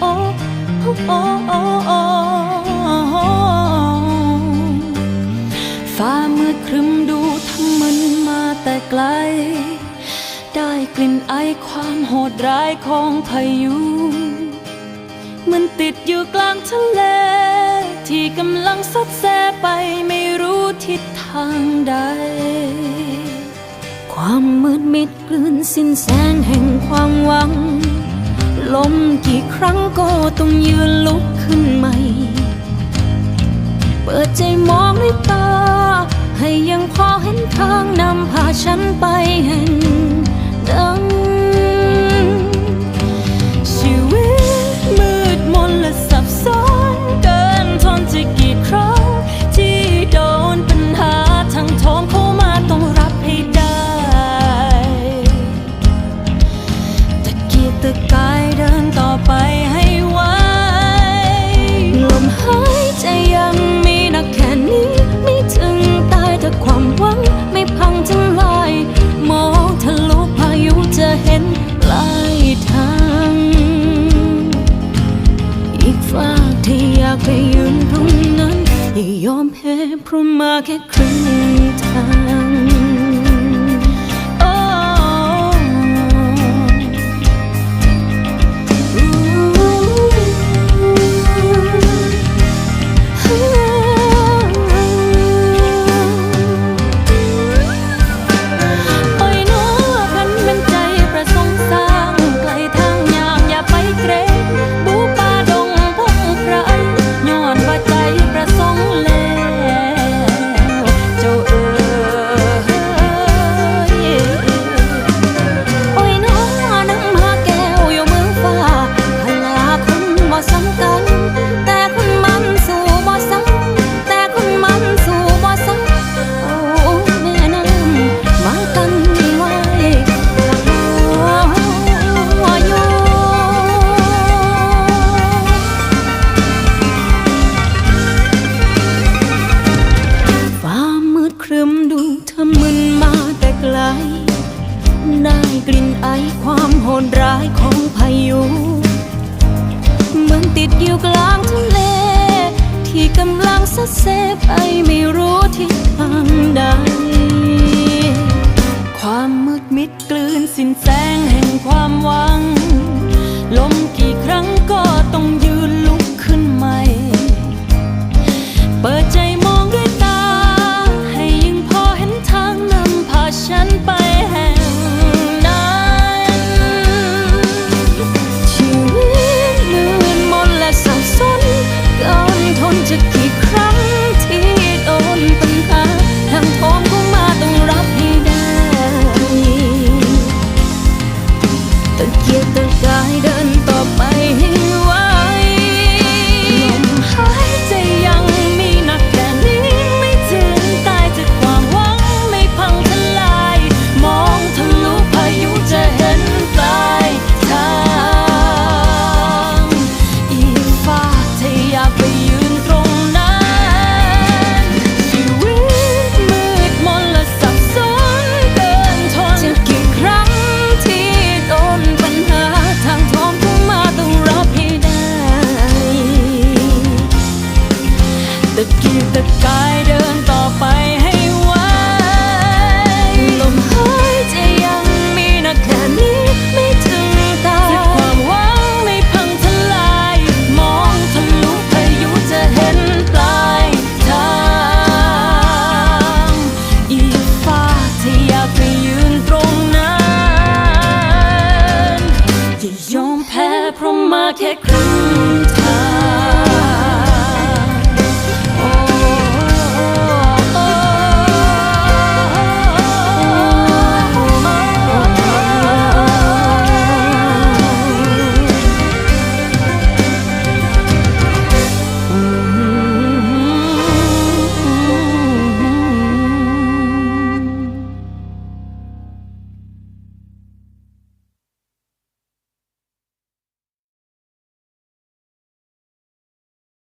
โอ้โอโอโอฟ้ามืดครึมดูทั้งมันมาแต่ไกล ได้กลิ่นไอความโหดร้ายของพายุ มันติดอยู่กลางทะเล ที่กำลังซัดแซไปไม่รู้ทิศทางใด ความมืดมิดกลืนสิ้นแสงแห่งความหวัง ลมกิ ครั้งก็ต้องยืนลุกขึ้นใหม่ เปิดใจมองด้วยตา ให้ยังพอเห็นทางนำพาฉันไปให้ 네 옆에 푸마게 그림 นร้ายของพายุ เหมือนติดอยู่กลางทะเล ที่กำลังสัดเซไปไม่รู้ทิศทางใด ตะกี้ตะกายเดินต่อไป